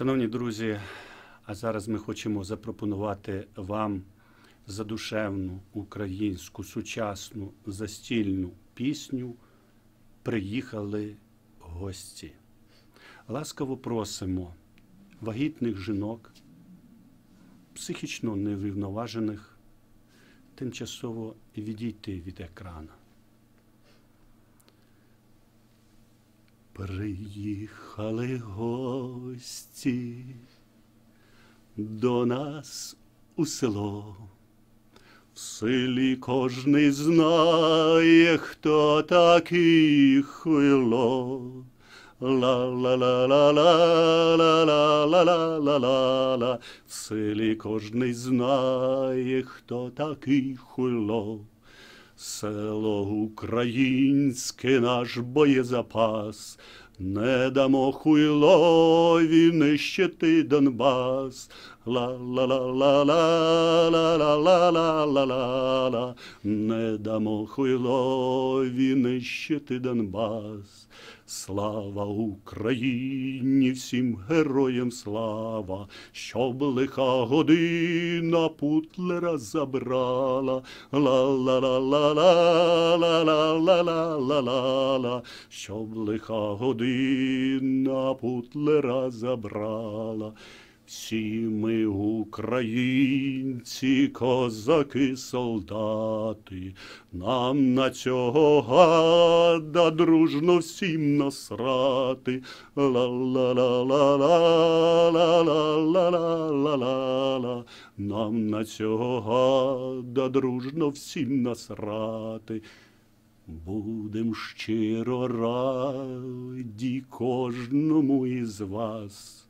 Шановні друзі, а зараз ми хочемо запропонувати вам задушевну українську сучасну застільну пісню Приїхали гості. Ласкаво просимо вагітних жінок, психічно неврівноважених, тимчасово відійти від екрана. Приїхали гості до нас у село. В селі кожний знає, хто такий хуйло. ла ла ла ла ла ла ла ла ла ла ла ла В селі кожний знає, хто такий хуйло. Село українське наш боєзапас, не дамо хуйлові нищити Донбас. Ла ла ла ла ла ла ла ла ла ла ла ла не дамо хуйлові нищити Донбас. Слава Україні, всім героям слава, щоб лиха година путлера забрала. ла ла ла ла ла ла ла ла ла ла ла ла щоб лиха година путлера забрала. Всі ми українці, козаки, солдати, нам на цього гада дружно всім насрати. ла ла ла ла ла ла ла ла ла ла нам на цього гада дружно всім насрати. Будем щиро раді кожному із вас.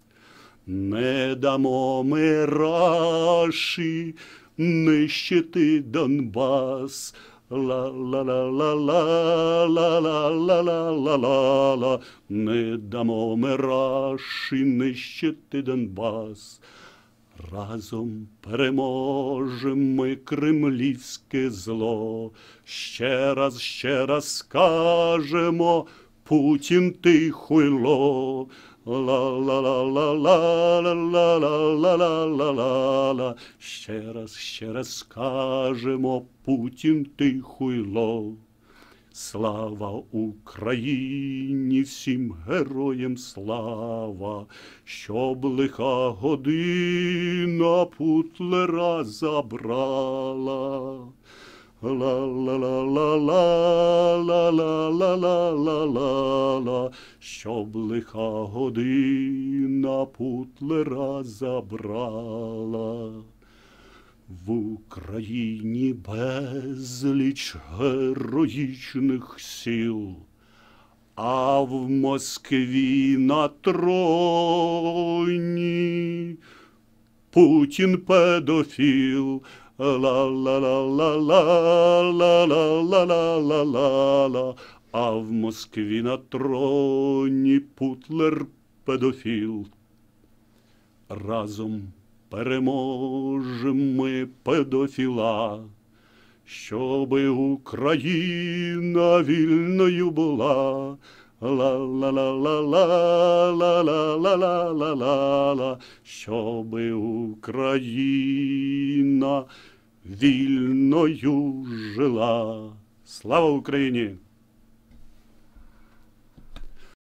Не дамо ми раші нищити Донбас. ла ла ла ла ла ла ла ла ла ла ла ла не дамо ми раші нищити Донбас. Разом переможем ми кремлівське зло. Ще раз, ще раз скажемо, Путін ти хуйло. Ла ла ла ла ла ла ла ла ла ла ла Ще раз, ще раз скажемо, Путін ти хуйло. Слава Україні, всім героям слава, щоб лиха година путлера забрала. Ла ла ла ла ла ла ла ла ла ла ла ла щоб лиха година путлера забрала. В Україні безліч героїчних сіл, а в Москві на троні Путін педофіл. Ла ла ла ла ла ла ла ла ла ла ла ла а в Москві на троні Путлер педофіл. Разом переможем ми педофіла, щоби Україна вільною була. Ла ла ла ла ла ла ла ла ла ла ла ла щоби Україна вільною жила. Слава Україні!